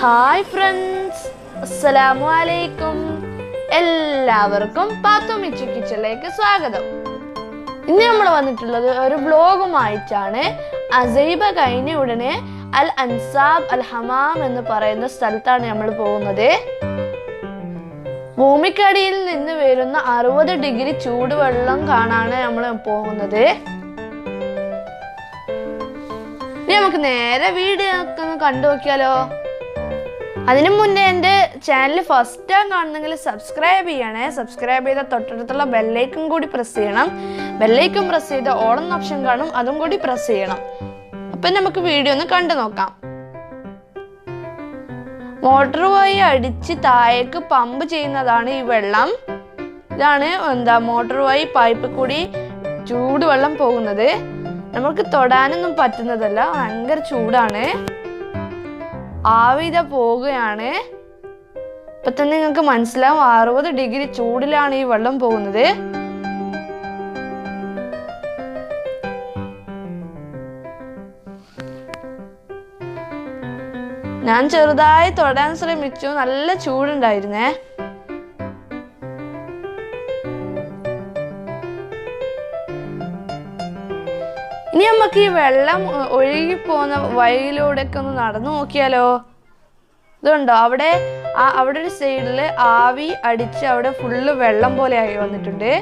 Hi friends അസ്സലാമു അലൈക്കും എല്ലാവർക്കും പാത്തോമിച്ചു കിച്ചണിലേക്ക് സ്വാഗതം. ഇന്ന് നമ്മൾ വന്നിട്ടുള്ളത് ഒരു ബ്ലോഗുമായിട്ടാണ് അസൈബ കഴിഞ്ഞ ഉടനെ അൽ അൻസാബ് അൽ ഹമാം എന്ന് പറയുന്ന സ്ഥലത്താണ് നമ്മൾ പോകുന്നത്. ഭൂമിക്കടിയിൽ നിന്ന് വരുന്ന അറുപത് ഡിഗ്രി ചൂടുവെള്ളം കാണാണ് നമ്മൾ പോകുന്നത്. ഇനി നമുക്ക് നേരെ വീട് കണ്ടു നോക്കിയാലോ? അതിനു മുന്നേ എന്റെ ചാനൽ ഫസ്റ്റ് ടൈം കാണുന്നെങ്കിൽ സബ്സ്ക്രൈബ് ചെയ്യണേ. സബ്സ്ക്രൈബ് ചെയ്ത തൊട്ടടുത്തുള്ള ബെല്ലൈക്കും കൂടി പ്രസ് ചെയ്യണം. ബെല്ലൈക്കും പ്രസ് ചെയ്ത ഓളം ഓപ്ഷൻ കാണും. അതും കൂടി പ്രസ് ചെയ്യണം. അപ്പം നമുക്ക് വീഡിയോ ഒന്ന് കണ്ടു നോക്കാം. മോട്ടോർ വഴി അടിച്ച് താഴേക്ക് പമ്പ് ചെയ്യുന്നതാണ് ഈ വെള്ളം. ഇതാണ് എന്താ മോട്ടോർ വഴി പൈപ്പ് കൂടി ചൂടുവെള്ളം പോകുന്നത്. നമുക്ക് തൊടാനൊന്നും പറ്റുന്നതല്ല. ഭയങ്കര ചൂടാണ്. ആവിത പോവുകയാണ്. ഇപ്പൊ തന്നെ നിങ്ങൾക്ക് മനസ്സിലാവും അറുപത് ഡിഗ്രി ചൂടിലാണ് ഈ വെള്ളം പോകുന്നത്. ഞാൻ ചെറുതായി തൊടാൻ ശ്രമിച്ചു നല്ല ചൂടുണ്ടായിരുന്നേ. ഇനി നമുക്ക് ഈ വെള്ളം ഒഴുകി പോകുന്ന വഴിയിലൂടെ ഒക്കെ ഒന്ന് നടന്നു നോക്കിയാലോ? ഇതുണ്ടോ? അവിടെ അവിടെ ഒരു സൈഡിൽ ആവി അടിച്ച് അവിടെ ഫുള്ള് വെള്ളം പോലെ ആയി വന്നിട്ടുണ്ട്.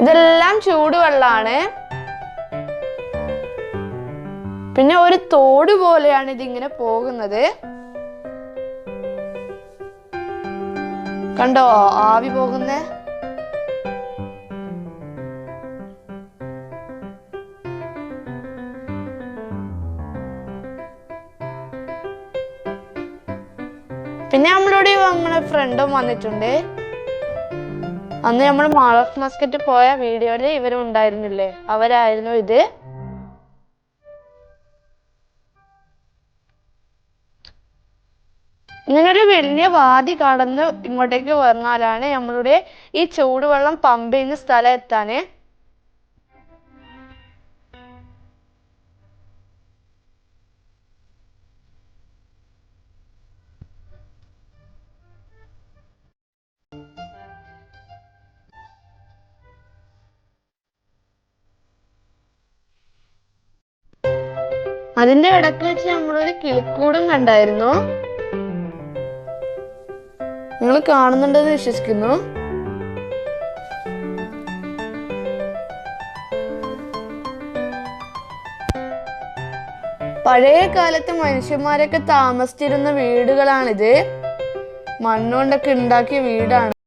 ഇതെല്ലാം ചൂടുവെള്ളാണ്. പിന്നെ ഒരു തോട് പോലെയാണ് ഇതിങ്ങനെ പോകുന്നത്. കണ്ടോ ആവി പോകുന്നത് പിന്നെ നമ്മളോട് നമ്മളെ ഫ്രണ്ടും വന്നിട്ടുണ്ട്. അന്ന് നമ്മൾ മാൾ ഓഫ് മസ്കറ്റ് പോയ വീഡിയോയിൽ ഇവരും ഉണ്ടായിരുന്നില്ലേ? അവരായിരുന്നു ഇത്. ഇങ്ങനൊരു വലിയ വാതി കടന്ന് ഇങ്ങോട്ടേക്ക് വന്നാലാണ് നമ്മളുടെ ഈ ചൂടുവെള്ളം പമ്പ് ചെയ്യുന്ന സ്ഥലം എത്താന് അതിന്റെ ഇടയ്ക്ക് വെച്ച് നമ്മളൊരു കിളിക്കൂടും കണ്ടായിരുന്നു? നിങ്ങൾ കാണുന്നുണ്ടെന്ന് വിശ്വസിക്കുന്നു. പഴയ കാലത്ത് മനുഷ്യന്മാരൊക്കെ താമസിച്ചിരുന്ന വീടുകളാണിത്. മണ്ണുകൊണ്ടൊക്കെ ഉണ്ടാക്കിയ വീടാണ്.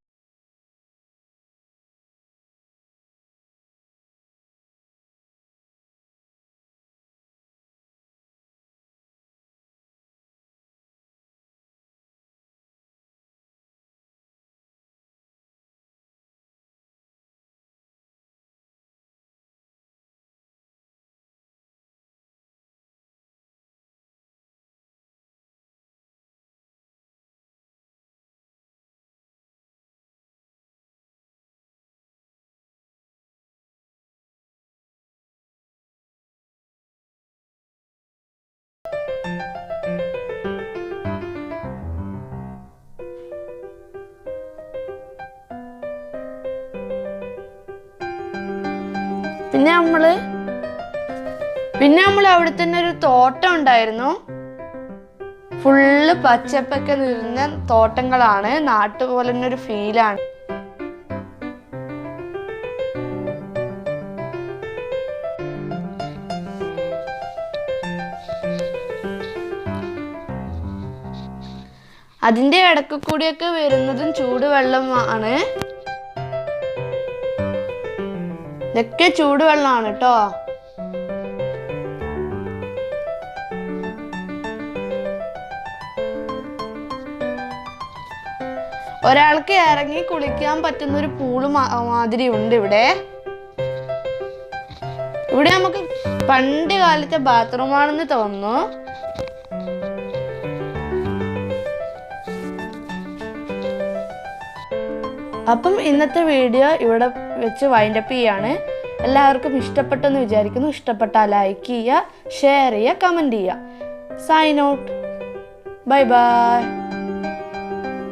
പിന്നെ നമ്മൾ പിന്നെ നമ്മൾ അവിടെ തന്നെ ഒരു തോട്ടം ഉണ്ടായിരുന്നു. ഫുള്ള് പച്ചപ്പൊക്കെ നിറഞ്ഞ തോട്ടങ്ങളാണ്. നാട്ടുപോലെ തന്നെ ഒരു ഫീലാണ് അതിന്റെ ഇടയ്ക്ക് കൂടിയൊക്കെ വരുന്നതും ചൂടുവെള്ളമാണ്. ഇതൊക്കെ ചൂടുവെള്ളമാണ് കേട്ടോ. ഒരാൾക്ക് ഇറങ്ങി കുളിക്കാൻ പറ്റുന്ന ഒരു പൂൾ മാതിരി ഉണ്ട് ഇവിടെ. ഇവിടെ നമുക്ക് പണ്ട് കാലത്തെ ബാത്റൂമാണെന്ന് തോന്നുന്നു. അപ്പം ഇന്നത്തെ വീഡിയോ ഇവിടെ വെച്ച് വൈൻഡപ്പ് ചെയ്യാണ്. എല്ലാവർക്കും ഇഷ്ടപ്പെട്ടെന്ന് വിചാരിക്കുന്നു. ഇഷ്ടപ്പെട്ടാൽ ലൈക്ക് ചെയ്യുക ഷെയർ ചെയ്യുക കമന്റ് ചെയ്യുക. Sign out bye bye